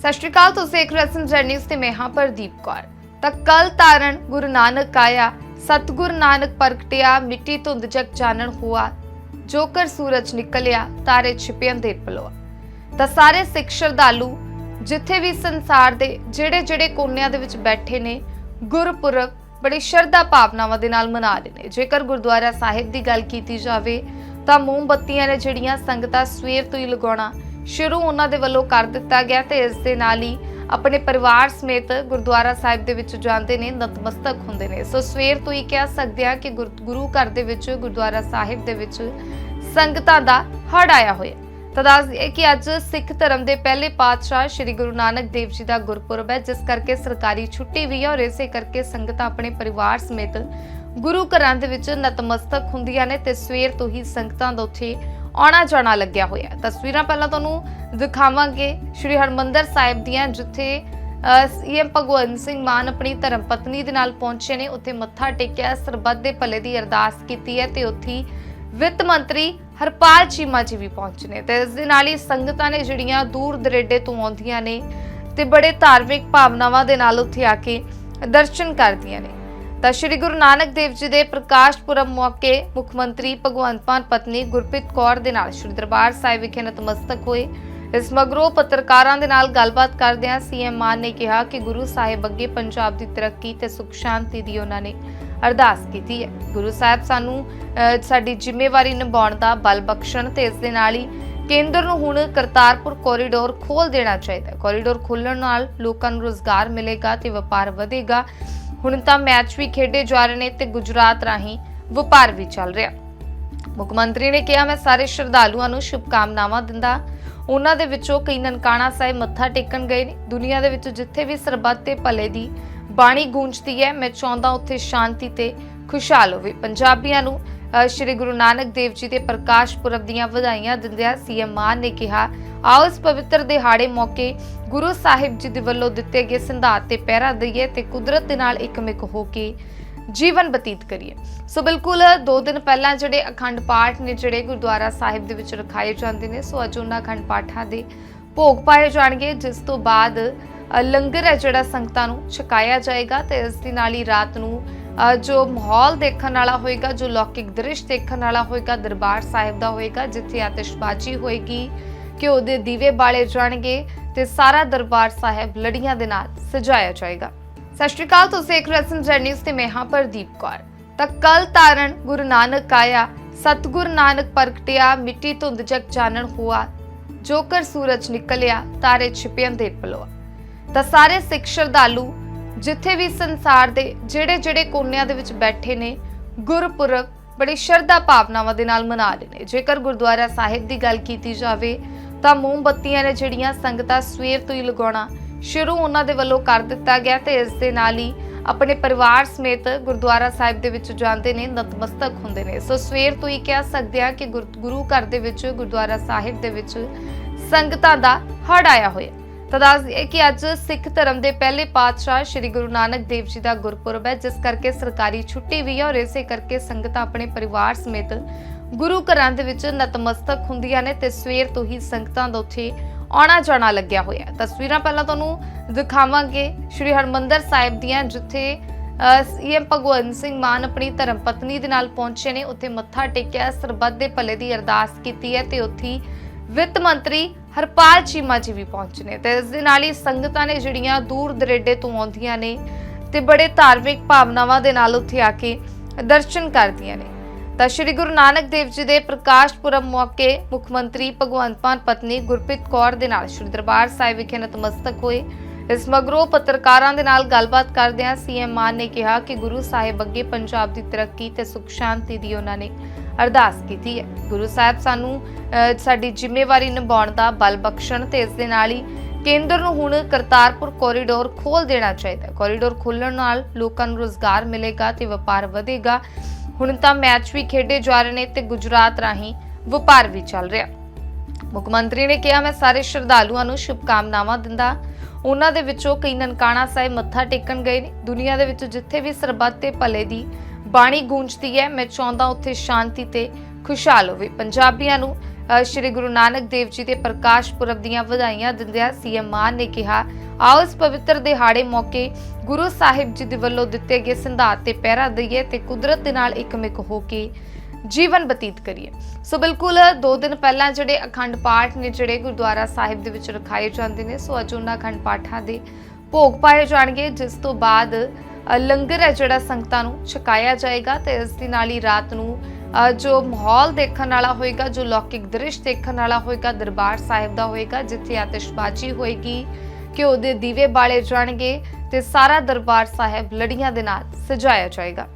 ਸਤਿ ਸ਼੍ਰੀ ਅਕਾਲ, ਤੁਸੀਂ ਦੇਖ ਰਹੇ ਹੋ ਜੈ ਤੇ ਮੈਂ ਹਾਂ ਪ੍ਰਦੀਪ ਕੌਰ। ਤਾਂ ਕਲ ਤਾਰਨ ਗੁਰੂ ਨਾਨਕ ਆਇਆ, ਸਤਿਗੁਰ ਨਾਨਕ ਪ੍ਰਗਟਿਆ ਮਿੱਟੀ ਧੁੰਦ ਜਗ ਚਾਨਣ ਹੁਆ ਜੋ ਸੂਰਜ ਨਿਕਲਿਆ, ਤਾਰੇ ਛਿਪਿਆਂ ਦੇ ਪਲੋਆ। ਤਾਂ ਸਾਰੇ ਸਿੱਖ ਸ਼ਰਧਾਲੂ ਜਿੱਥੇ ਵੀ ਸੰਸਾਰ ਦੇ ਜਿਹੜੇ ਜਿਹੜੇ ਕੋਨਿਆਂ ਦੇ ਵਿੱਚ ਬੈਠੇ ਨੇ, ਗੁਰਪੁਰਬ ਬੜੀ ਸ਼ਰਧਾ ਭਾਵਨਾਵਾਂ ਦੇ ਨਾਲ ਮਨਾ ਰਹੇ ਨੇ। ਜੇਕਰ ਗੁਰਦੁਆਰਾ ਸਾਹਿਬ ਦੀ ਗੱਲ ਕੀਤੀ ਜਾਵੇ, ਤਾਂ ਮੋਮਬੱਤੀਆਂ ਨੇ ਜਿਹੜੀਆਂ ਸੰਗਤਾਂ ਸਵੇਰ ਤੋਂ ਹੀ ਲਗਾਉਣਾ ਸ਼ੁਰੂ ਉਹਨਾਂ ਦੇ ਵੱਲੋਂ ਕਰ ਦਿੱਤਾ ਗਿਆ ਤੇ ਇਸ ਦੇ ਨਾਲ ਹੀ ਆਪਣੇ ਪਰਿਵਾਰ ਸਮੇਤ ਗੁਰਦੁਆਰਾ ਸਾਹਿਬ ਦੇ ਵਿੱਚ ਜਾਂਦੇ ਨੇ, ਨਤਮਸਤਕ ਹੁੰਦੇ ਨੇ। ਸੋ ਸਵੇਰ ਤੋਂ ਹੀ ਕਹਿ ਸਕਦੇ ਆ ਕਿ ਗੁਰੂ ਘਰ ਦੇ ਵਿੱਚ, ਗੁਰਦੁਆਰਾ ਸਾਹਿਬ ਦੇ ਵਿੱਚ ਸੰਗਤਾਂ ਦਾ ਹੜ ਆਇਆ ਹੋਇਆ। ਤਾਂ ਦੱਸ ਦਈਏ ਕਿ ਅੱਜ ਸਿੱਖ ਧਰਮ ਦੇ ਪਹਿਲੇ ਪਾਤਸ਼ਾਹ ਸ੍ਰੀ ਗੁਰੂ ਨਾਨਕ ਦੇਵ ਜੀ ਦਾ ਗੁਰਪੁਰਬ ਹੈ, ਜਿਸ ਕਰਕੇ ਸਰਕਾਰੀ ਛੁੱਟੀ ਵੀ ਹੈ ਔਰ ਇਸੇ ਕਰਕੇ ਸੰਗਤਾਂ ਆਪਣੇ ਪਰਿਵਾਰ ਸਮੇਤ ਗੁਰੂ ਘਰਾਂ ਦੇ ਵਿੱਚ ਨਤਮਸਤਕ ਹੁੰਦੀਆਂ ਨੇ ਤੇ ਸਵੇਰ ਤੋਂ ਹੀ ਸੰਗਤਾਂ ਦਾ ਉੱਥੇ ਆਉਣਾ ਜਾਣਾ ਲੱਗਿਆ ਹੋਇਆ ਤਸਵੀਰਾਂ ਪਹਿਲਾਂ ਤੁਹਾਨੂੰ ਦਿਖਾਵਾਂਗੇ। ਸ੍ਰੀ ਹਰਮੰਦਰ ਸਾਹਿਬ ਦੀਆਂ ਜਿੱਥੇ ਸੀਐਮ ਭਗਵੰਤ ਸਿੰਘ ਮਾਨ ਆਪਣੀ ਧਰਮ ਪਤਨੀ ਦੇ ਨਾਲ ਪਹੁੰਚੇ ਨੇ, ਉੱਥੇ ਮੱਥਾ ਟੇਕਿਆ, ਸਰਬੱਤ ਦੇ ਭਲੇ ਦੀ ਅਰਦਾਸ ਕੀਤੀ ਹੈ ਤੇ ਉੱਥੇ ਵਿੱਤ ਮੰਤਰੀ ਹਰਪਾਲ ਚੀਮਾ ਜੀ ਵੀ ਪਹੁੰਚੇ ਨੇ। ਤੇ ਇਸ ਦੇ ਨਾਲ ਹੀ ਸੰਗਤਾਂ ਨੇ ਜਿਹੜੀਆਂ ਦੂਰ ਦਰੇਡੇ ਤੋਂ ਆਉਂਦੀਆਂ ਨੇ ਤੇ ਬੜੇ ਧਾਰਮਿਕ ਭਾਵਨਾਵਾਂ ਦੇ ਨਾਲ ਉੱਥੇ ਆ ਕੇ ਦਰਸ਼ਨ ਕਰਦੀਆਂ ਨੇ। ਤਾਂ ਸ਼੍ਰੀ ਗੁਰੂ ਨਾਨਕ ਦੇਵ ਜੀ ਦੇ ਪ੍ਰਕਾਸ਼ ਪੁਰਬ ਮੌਕੇ ਮੁੱਖ ਮੰਤਰੀ ਭਗਵੰਤ ਮਾਨ ਪਤਨੀ ਗੁਰਪ੍ਰੀਤ ਕੌਰ ਦੇ ਨਾਲ ਸ਼੍ਰੀ ਦਰਬਾਰ ਸਾਹਿਬ ਵਿਖੇ ਨਤਮਸਤਕ ਹੋਏ। ਇਸ ਮਗਰੋਂ ਪੱਤਰਕਾਰਾਂ ਦੇ ਨਾਲ ਗੱਲਬਾਤ ਕਰਦਿਆਂ ਸੀਐਮ ਮਾਨ ਨੇ ਕਿਹਾ ਕਿ ਗੁਰੂ ਸਾਹਿਬ ਅੱਗੇ ਪੰਜਾਬ ਦੀ ਤਰੱਕੀ ਤੇ ਸੁਖ ਸ਼ਾਂਤੀ ਦੀ ਉਹਨਾਂ ਨੇ ਅਰਦਾਸ ਕੀਤੀ ਹੈ। ਗੁਰੂ ਸਾਹਿਬ ਸਾਨੂੰ ਸਾਡੀ ਜ਼ਿੰਮੇਵਾਰੀ ਨਿਭਾਉਣ ਦਾ ਬਲ ਬਖਸ਼ਣ ਤੇ ਇਸ ਦੇ ਨਾਲ ਹੀ ਕੇਂਦਰ ਨੂੰ ਹੁਣ ਕਰਤਾਰਪੁਰ ਕੋਰੀਡੋਰ ਖੋਲ ਦੇਣਾ ਚਾਹੀਦਾ ਕੋਰੀਡੋਰ ਖੁੱਲਣ ਨਾਲ ਲੋਕਾਂ ਨੂੰ ਰੋਜ਼ਗਾਰ ਮਿਲੇਗਾ ਤੇ ਵਪਾਰ ਵਧੇਗਾ। ਹੁਣ ਤਾਂ ਮੈਚ ਵੀ ਖੇਡੇ ਜਾ ਰਹੇ ਨੇ ਤੇ ਗੁਜਰਾਤ ਰਾਹੀਂ ਵਪਾਰ ਵੀ ਚੱਲ ਰਿਹਾ। ਮੁੱਖ ਮੰਤਰੀ ਨੇ ਕਿਹਾ, ਮੈਂ ਸਾਰੇ ਸ਼ਰਧਾਲੂਆਂ ਨੂੰ ਸ਼ੁਭਕਾਮਨਾਵਾਂ ਦਿੰਦਾ। ਉਹਨਾਂ ਦੇ ਵਿੱਚੋਂ ਕਈ ਨਨਕਾਣਾ ਸਾਹਿਬ ਮੱਥਾ ਟੇਕਣ ਗਏ ਨੇ। ਦੁਨੀਆ ਦੇ ਵਿੱਚ ਜਿੱਥੇ ਵੀ ਸਰਬੱਤ ਤੇ ਭਲੇ ਦੀ ਬਾਣੀ ਗੂੰਜਦੀ ਹੈ, ਮੈਂ ਚਾਹੁੰਦਾ ਉੱਥੇ ਸ਼ਾਂਤੀ ਤੇ ਖੁਸ਼ਹਾਲ ਹੋਵੇ। ਪੰਜਾਬੀਆਂ ਨੂੰ ਸ਼੍ਰੀ ਗੁਰੂ ਨਾਨਕ ਦੇਵ ਜੀ ਦੇ ਪ੍ਰਕਾਸ਼ ਪੁਰਬ ਦੀਆਂ ਵਧਾਈਆਂ ਦਿੰਦਿਆਂ ਸੀਐਮ ਮਾਨ ਨੇ ਕਿਹਾ, ਆਓ ਇਸ ਪਵਿੱਤਰ ਦਿਹਾੜੇ ਮੌਕੇ ਗੁਰੂ ਸਾਹਿਬ ਜੀ ਦੇ ਵੱਲੋਂ ਦਿੱਤੇ ਗਏ ਸੰਧਾਤ ਤੇ ਪਹਿਰਾ ਦਈਏ ਤੇ ਕੁਦਰਤ ਦੇ ਨਾਲ ਇੱਕਮਿਕ ਹੋ ਕੇ ਜੀਵਨ ਬਤੀਤ ਕਰੀਏ। ਸੋ ਬਿਲਕੁਲ ਦੋ ਦਿਨ ਪਹਿਲਾਂ ਜਿਹੜੇ ਅਖੰਡ ਪਾਠ ਨੇ, ਜਿਹੜੇ ਗੁਰਦੁਆਰਾ ਸਾਹਿਬ ਦੇ ਵਿੱਚ ਰਖਾਏ ਜਾਂਦੇ ਨੇ, ਸੋ ਅੱਜ ਉਹਨਾਂ ਅਖੰਡ ਪਾਠਾਂ ਦੇ ਭੋਗ ਪਾਏ ਜਾਣਗੇ, ਜਿਸ ਤੋਂ ਬਾਅਦ ਲੰਗਰ ਹੈ ਜਿਹੜਾ ਸੰਗਤਾਂ ਨੂੰ ਛਕਾਇਆ ਜਾਏਗਾ ਤੇ ਇਸ ਦੇ ਨਾਲ ਹੀ ਰਾਤ ਨੂੰ ਜੋ ਮਾਹੌਲ ਦੇਖਣ ਵਾਲਾ ਹੋਏਗਾ, ਜੋ ਲੌਕਿਕ ਦ੍ਰਿਸ਼ ਦੇਖਣ ਵਾਲਾ ਹੋਏਗਾ, ਦਰਬਾਰ ਸਾਹਿਬ ਦਾ ਹੋਏਗਾ, ਜਿੱਥੇ ਆਤਿਸ਼ਬਾਜ਼ੀ ਹੋਏਗੀ ਘਿਓ ਦੇ ਦੀਵੇ ਬਾਲੇ ਜਾਣਗੇ ਤੇ ਸਾਰਾ ਦਰਬਾਰ ਸਾਹਿਬ ਲੜੀਆਂ ਦੇ ਨਾਲ ਸਜਾਇਆ ਜਾਏਗਾ। ਸਤਿ ਸ਼੍ਰੀ ਅਕਾਲ, ਤੁਸੀਂ ਦੇਖ ਰਹੇ ਹੋ ਤੇ ਮੈਂ ਹਾਂ ਪ੍ਰਦੀਪ ਕੌਰ। ਤਾਂ ਕਲ ਤਾਰਨ ਗੁਰੂ ਨਾਨਕ ਆਇਆ, ਸਤਿਗੁਰ ਨਾਨਕ ਪ੍ਰਗਟਿਆ ਮਿੱਟੀ ਧੁੰਦ ਜਗ ਚਾਨਣ ਹੁਆ ਜੋ ਸੂਰਜ ਨਿਕਲਿਆ, ਤਾਰੇ ਛਿਪਿਆਂ ਦੇ ਪਲੋਆ। ਤਾਂ ਸਾਰੇ ਸਿੱਖ ਸ਼ਰਧਾਲੂ ਜਿੱਥੇ ਵੀ ਸੰਸਾਰ ਦੇ ਜਿਹੜੇ ਜਿਹੜੇ ਕੋਨਿਆਂ ਦੇ ਵਿੱਚ ਬੈਠੇ ਨੇ, ਗੁਰਪੁਰਬ ਬੜੀ ਸ਼ਰਧਾ ਭਾਵਨਾਵਾਂ ਦੇ ਨਾਲ ਮਨਾ ਰਹੇ ਨੇ। ਜੇਕਰ ਗੁਰਦੁਆਰਾ ਸਾਹਿਬ ਦੀ ਗੱਲ ਕੀਤੀ ਜਾਵੇ, ਤਾਂ ਮੋਮਬੱਤੀਆਂ ਨੇ ਜਿਹੜੀਆਂ ਸੰਗਤਾਂ ਸਵੇਰ ਤੋਂ ਹੀ ਲਗਾਉਣਾ ਸ਼ੁਰੂ ਉਹਨਾਂ ਦੇ ਵੱਲੋਂ ਕਰ ਦਿੱਤਾ ਗਿਆ ਤੇ ਇਸ ਦੇ ਨਾਲ ਹੀ ਆਪਣੇ ਪਰਿਵਾਰ ਸਮੇਤ ਗੁਰਦੁਆਰਾ ਸਾਹਿਬ ਦੇ ਵਿੱਚ ਜਾਂਦੇ ਨੇ, ਨਤਮਸਤਕ ਹੁੰਦੇ ਨੇ। ਸੋ ਸਵੇਰ ਤੋਂ ਹੀ ਕਹਿ ਸਕਦੇ ਆ ਕਿ ਗੁਰ- ਗੁਰੂ ਘਰ ਦੇ ਵਿੱਚ, ਗੁਰਦੁਆਰਾ ਸਾਹਿਬ ਦੇ ਵਿੱਚ ਸੰਗਤਾਂ ਦਾ ਹੜ ਆਇਆ ਹੋਇਆ। ਤਾਂ ਦੱਸ ਦਈਏ ਕਿ ਅੱਜ ਸਿੱਖ ਧਰਮ ਦੇ ਪਹਿਲੇ ਪਾਤਸ਼ਾਹ ਸ੍ਰੀ ਗੁਰੂ ਨਾਨਕ ਦੇਵ ਜੀ ਦਾ ਗੁਰਪੁਰਬ ਹੈ, ਜਿਸ ਕਰਕੇ ਸਰਕਾਰੀ ਛੁੱਟੀ ਵੀ ਹੈ ਔਰ ਇਸੇ ਕਰਕੇ ਸੰਗਤਾਂ ਆਪਣੇ ਪਰਿਵਾਰ ਸਮੇਤ ਗੁਰੂ ਘਰਾਂ ਦੇ ਵਿੱਚ ਨਤਮਸਤਕ ਹੁੰਦੀਆਂ ਨੇ ਤੇ ਸਵੇਰ ਤੋਂ ਹੀ ਸੰਗਤਾਂ ਦਾ ਉੱਥੇ ਆਉਣਾ ਜਾਣਾ ਲੱਗਿਆ ਹੋਇਆ ਤਸਵੀਰਾਂ ਪਹਿਲਾਂ ਤੁਹਾਨੂੰ ਦਿਖਾਵਾਂਗੇ। ਸ੍ਰੀ ਹਰਮੰਦਰ ਸਾਹਿਬ ਦੀਆਂ ਜਿੱਥੇ ਸੀਐਮ ਭਗਵੰਤ ਸਿੰਘ ਮਾਨ ਆਪਣੀ ਧਰਮ ਪਤਨੀ ਦੇ ਨਾਲ ਪਹੁੰਚੇ ਨੇ, ਉੱਥੇ ਮੱਥਾ ਟੇਕਿਆ, ਸਰਬੱਤ ਦੇ ਭਲੇ ਦੀ ਅਰਦਾਸ ਕੀਤੀ ਹੈ ਤੇ ਉੱਥੇ ਵਿੱਤ ਮੰਤਰੀ ਹਰਪਾਲ ਚੀਮਾ ਜੀ ਵੀ ਪਹੁੰਚੇ ਨੇ ਤੇ ਇਸ ਦੇ ਨਾਲ ਹੀ ਸੰਗਤਾਂ ਨੇ ਜਿਹੜੀਆਂ ਦੂਰ ਦਰੇਡੇ ਤੋਂ ਆਉਂਦੀਆਂ ਨੇ ਤੇ ਬੜੇ ਧਾਰਮਿਕ ਭਾਵਨਾਵਾਂ ਦੇ ਨਾਲ ਉੱਥੇ ਆ ਕੇ ਦਰਸ਼ਨ ਕਰਦੀਆਂ ਨੇ। ਤਾਂ ਸ਼੍ਰੀ ਗੁਰੂ ਨਾਨਕ ਦੇਵ ਜੀ ਦੇ ਪ੍ਰਕਾਸ਼ ਪੁਰਬ ਮੌਕੇ ਮੁੱਖ ਮੰਤਰੀ ਭਗਵੰਤ ਮਾਨ ਪਤਨੀ ਗੁਰਪ੍ਰੀਤ ਕੌਰ ਦੇ ਨਾਲ ਸ਼੍ਰੀ ਦਰਬਾਰ ਸਾਹਿਬ ਵਿਖੇ ਨਤਮਸਤਕ ਹੋਏ। ਇਸ ਮਗਰੋਂ ਪੱਤਰਕਾਰਾਂ ਦੇ ਨਾਲ ਗੱਲਬਾਤ ਕਰਦਿਆਂ ਸੀਐਮ ਮਾਨ ਨੇ ਕਿਹਾ ਕਿ ਗੁਰੂ ਸਾਹਿਬ ਅੱਗੇ ਪੰਜਾਬ ਦੀ ਤਰੱਕੀ ਤੇ ਸੁਖ ਸ਼ਾਂਤੀ ਦੀ ਉਹਨਾਂ ਨੇ ਅਰਦਾਸ ਕੀਤੀ ਹੈ। ਗੁਰੂ ਸਾਹਿਬ ਸਾਨੂੰ ਸਾਡੀ ਜ਼ਿੰਮੇਵਾਰੀ ਨਿਭਾਉਣ ਦਾ ਬਲ ਬਖਸ਼ਣ ਤੇ ਇਸ ਦੇ ਨਾਲ ਹੀ ਕੇਂਦਰ ਨੂੰ ਹੁਣ ਕਰਤਾਰਪੁਰ ਕੋਰੀਡੋਰ ਖੋਲ ਦੇਣਾ ਚਾਹੀਦਾ ਕੋਰੀਡੋਰ ਖੁੱਲਣ ਨਾਲ ਲੋਕਾਂ ਨੂੰ ਰੋਜ਼ਗਾਰ ਮਿਲੇਗਾ ਤੇ ਵਪਾਰ ਵਧੇਗਾ। ਹੁਣ ਤਾਂ ਮੈਚ ਵੀ ਖੇਡੇ ਜਾ ਰਹੇ ਨੇ ਤੇ ਗੁਜਰਾਤ ਰਾਹੀਂ ਵਪਾਰ ਵੀ ਚੱਲ ਰਿਹਾ। ਮੁੱਖ ਮੰਤਰੀ ਨੇ ਕਿਹਾ, ਮੈਂ ਸਾਰੇ ਸ਼ਰਧਾਲੂਆਂ ਨੂੰ ਸ਼ੁਭਕਾਮਨਾਵਾਂ ਦਿੰਦਾ ਉਹਨਾਂ ਦੇ ਵਿੱਚੋਂ ਕਈ ਨਨਕਾਣਾ ਸਾਹਿਬ ਮੱਥਾ ਟੇਕਣ ਗਏ ਨੇ। ਦੁਨੀਆ ਦੇ ਵਿੱਚ ਜਿੱਥੇ ਵੀ ਸਰਬੱਤ ਤੇ ਭਲੇ ਦੀ ਬਾਣੀ ਗੂੰਜਦੀ ਹੈ ਮੈਂ ਚਾਹੁੰਦਾ ਉੱਥੇ ਸ਼ਾਂਤੀ ਤੇ ਖੁਸ਼ਹਾਲ ਹੋਵੇ। ਪੰਜਾਬੀਆਂ ਨੂੰ ਅ, ਸ਼੍ਰੀ ਗੁਰੂ ਨਾਨਕ ਦੇਵ ਜੀ ਦੇ ਪ੍ਰਕਾਸ਼ ਪੁਰਬ ਦੀਆਂ ਵਧਾਈਆਂ ਦਿੰਦਿਆਂ ਸੀਐਮ ਮਾਨ ਨੇ ਕਿਹਾ ਆਓ ਇਸ ਪਵਿੱਤਰ ਦਿਹਾੜੇ ਮੌਕੇ ਗੁਰੂ ਸਾਹਿਬ ਜੀ ਦੇ ਵੱਲੋਂ ਦਿੱਤੇ ਗਏ ਸਿੰਧਾਤ ਤੇ ਪਹਿਰਾ ਦਈਏ ਤੇ ਕੁਦਰਤ ਦੇ ਨਾਲ ਇੱਕਮਿਕ ਹੋ ਕੇ ਜੀਵਨ ਬਤੀਤ ਕਰੀਏ। ਸੋ ਬਿਲਕੁਲ ਦੋ ਦਿਨ ਪਹਿਲਾਂ ਜਿਹੜੇ ਅਖੰਡ ਪਾਠ ਨੇ, ਜਿਹੜੇ ਗੁਰਦੁਆਰਾ ਸਾਹਿਬ ਦੇ ਵਿੱਚ ਰਖਾਏ ਜਾਂਦੇ ਨੇ, ਸੋ ਅੱਜ ਉਹਨਾਂ ਅਖੰਡ ਪਾਠਾਂ ਦੇ ਭੋਗ ਪਾਏ ਜਾਣਗੇ, ਜਿਸ ਤੋਂ ਬਾਅਦ ਲੰਗਰ ਹੈ ਜਿਹੜਾ ਸੰਗਤਾਂ ਨੂੰ ਛਕਾਇਆ ਜਾਏਗਾ ਤੇ ਇਸ ਦੇ ਨਾਲ ਹੀ ਰਾਤ ਨੂੰ ਜੋ ਮਾਹੌਲ ਦੇਖਣ ਵਾਲਾ ਹੋਏਗਾ, ਜੋ ਲੌਕਿਕ ਦ੍ਰਿਸ਼ ਦੇਖਣ ਵਾਲਾ ਹੋਏਗਾ, ਦਰਬਾਰ ਸਾਹਿਬ ਦਾ ਹੋਏਗਾ, ਜਿੱਥੇ ਆਤਿਸ਼ਬਾਜ਼ੀ ਹੋਏਗੀ, ਘਿਓ ਦੇ ਦੀਵੇ ਬਾਲੇ ਜਾਣਗੇ ਤੇ ਸਾਰਾ ਦਰਬਾਰ ਸਾਹਿਬ ਲੜੀਆਂ ਦੇ ਨਾਲ ਸਜਾਇਆ ਜਾਏਗਾ।